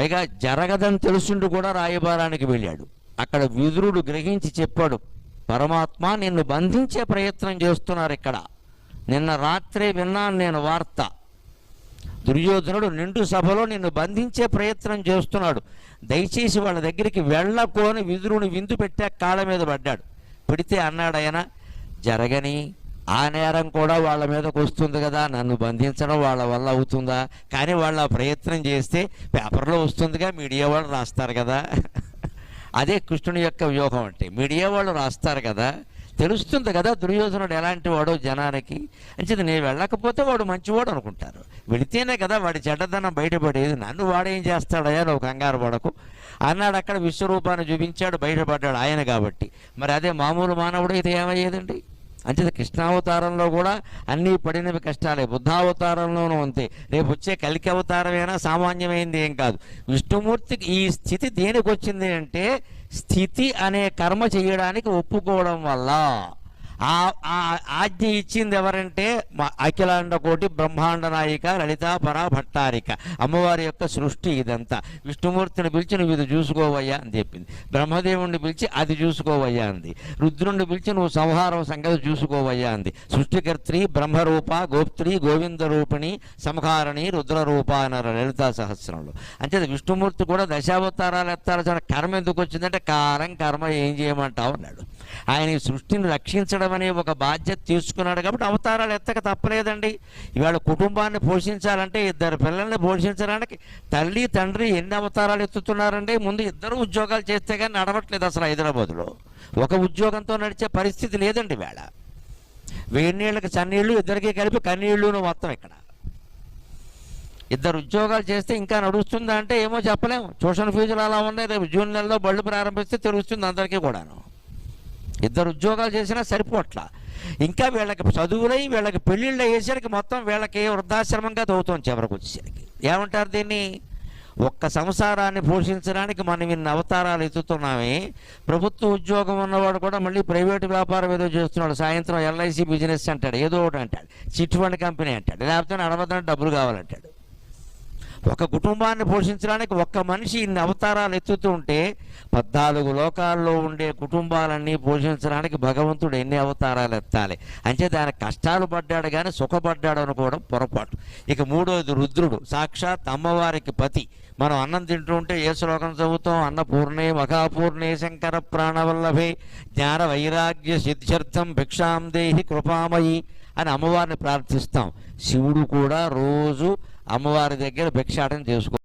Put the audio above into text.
పైగా జరగదని తెలుసుండి కూడా రాయబారానికి వెళ్ళాడు. అక్కడ విదురుడు గ్రహించి చెప్పాడు పరమాత్మ నిన్ను బంధించే ప్రయత్నం చేస్తున్నారు ఇక్కడ. నిన్న రాత్రే విన్నాను నేను వార్త. దుర్యోధనుడు నిండు సభలో నిన్ను బంధించే ప్రయత్నం చేస్తున్నాడు. దయచేసి వాళ్ళ దగ్గరికి వెళ్ళకు అని విదురుని విందు పెట్టే కాళ్ళ మీద పడ్డాడు. పెడితే అన్నాడు ఆయన జరగని ఆ నేరం కూడా వాళ్ళ మీదకు వస్తుంది కదా నన్ను బంధించడం వాళ్ళ వల్ల అవుతుందా? కానీ వాళ్ళు ఆ ప్రయత్నం చేస్తే పేపర్లో వస్తుందిగా మీడియా వాళ్ళు రాస్తారు కదా. అదే కృష్ణుని యొక్క వ్యూహం అంటే మీడియా వాళ్ళు రాస్తారు కదా. తెలుస్తుంది కదా దుర్యోధనుడు ఎలాంటి వాడో జనానికి. అంచేది నేను వెళ్ళకపోతే వాడు మంచివాడు అనుకుంటారు. వెళితేనే కదా వాడి చెడ్డదనం బయటపడేది. నన్ను వాడేం చేస్తాడయా నువ్వు కంగారు పడకు. అన్నాడు అక్కడ విశ్వరూపాన్ని చూపించాడు బయటపడ్డాడు ఆయన కాబట్టి. మరి అదే మామూలు మానవుడు అయితే ఏమయ్యేదండి? అంటే కృష్ణావతారంలో కూడా అన్నీ పడినవి కష్టాలే. బుద్ధావతారంలోనూ అంతే. రేపు వచ్చే కలికి అవతారమైనా సామాన్యమైంది ఏం కాదు. విష్ణుమూర్తికి ఈ స్థితి దేనికి వచ్చింది అంటే స్థితి అనే కర్మ చేయడానికి ఒప్పుకోవడం వల్ల. ఆ ఆ ఆజ్ఞ ఇచ్చింది ఎవరంటే అఖిలాండ కోటి బ్రహ్మాండ నాయిక లలితాపర భట్టారిక. అమ్మవారి యొక్క సృష్టి ఇదంతా. విష్ణుమూర్తిని పిలిచి నువ్వు ఇది చూసుకోవయ్యా అని చెప్పింది. బ్రహ్మదేవుణ్ణి పిలిచి అది చూసుకోవయ్యా అంది. రుద్రుణ్ణి పిలిచి నువ్వు సంహారం సంగతి చూసుకోవయ్యా అంది. సృష్టికర్త్రి బ్రహ్మరూప గోప్త్రి గోవింద రూపిణి సంహారణి రుద్రరూప అన్నారు లలితా సహస్రంలో. అంటే విష్ణుమూర్తి కూడా దశావతారాలు ఎత్తాల్సిన కర్మ ఎందుకు వచ్చిందంటే కాలం కర్మ ఏం చేయమంటావు అన్నాడు. ఆయన సృష్టిని రక్షించడం అనే ఒక బాధ్యత తీసుకున్నాడు కాబట్టి అవతారాలు ఎత్తక తప్పలేదండి. ఇవాళ కుటుంబాన్ని పోషించాలంటే ఇద్దరు పిల్లల్ని పోషించడానికి తల్లి తండ్రి ఎన్ని అవతారాలు ఎత్తుతున్నారండి? ముందు ఇద్దరు ఉద్యోగాలు చేస్తే కానీ నడవట్లేదు అసలు హైదరాబాద్లో. ఒక ఉద్యోగంతో నడిచే పరిస్థితి లేదండి వేళ వేడి నీళ్ళకి చన్నీళ్ళు ఇద్దరికి కలిపి కన్నీళ్ళును మొత్తం ఇక్కడ. ఇద్దరు ఉద్యోగాలు చేస్తే ఇంకా నడుస్తుందా అంటే ఏమో చెప్పలేము ట్యూషన్ ఫీజులు అలా ఉన్నాయి. రేపు జూన్ నెలలో బళ్ళు ప్రారంభిస్తే తెలుస్తుంది అందరికీ కూడాను. ఇద్దరు ఉద్యోగాలు చేసినా సరిపోట్ల. ఇంకా వీళ్ళకి చదువులై వీళ్ళకి పెళ్ళిళ్ళు అయ్యేసరికి మొత్తం వీళ్ళకి వృద్ధాశ్రమంగా తవ్వుతాం చివరికి వచ్చేసరికి. ఏమంటారు దీన్ని? ఒక్క సంసారాన్ని పోషించడానికి మనం ఇన్ని అవతారాలు ఎత్తుతున్నామే. ప్రభుత్వ ఉద్యోగం ఉన్నవాడు కూడా మళ్ళీ ప్రైవేట్ వ్యాపారం ఏదో చేస్తున్నాడు. సాయంత్రం ఎల్ఐసి బిజినెస్ అంటాడు ఏదో ఒకటి అంటాడు. చిట్ ఫండ్ కంపెనీ అంటాడు లేకపోతే నడవదని డబ్బులు కావాలంటాడు. ఒక కుటుంబాన్ని పోషించడానికి ఒక్క మనిషి ఇన్ని అవతారాలు ఎత్తుతూ ఉంటే పద్నాలుగు లోకాల్లో ఉండే కుటుంబాలన్నీ పోషించడానికి భగవంతుడు ఎన్ని అవతారాలు ఎత్తాలి? అంటే దాని కష్టాలు పడ్డాడు కానీ సుఖపడ్డాడు అనుకోవడం పొరపాటు. ఇక మూడోది రుద్రుడు. సాక్షాత్ అమ్మవారికి పతి. మనం అన్నం తింటూ ఉంటే ఏ శ్లోకం చదువుతాం? అన్నపూర్ణే మహాపూర్ణే శంకర ప్రాణవల్లభే. జ్ఞాన వైరాగ్య సిద్ధ్యర్థం భిక్షాం దేహి కృపామయి అని అమ్మవారిని ప్రార్థిస్తాం. శివుడు కూడా రోజు అమ్మవారి దగ్గర భిక్షాటన చేసుకో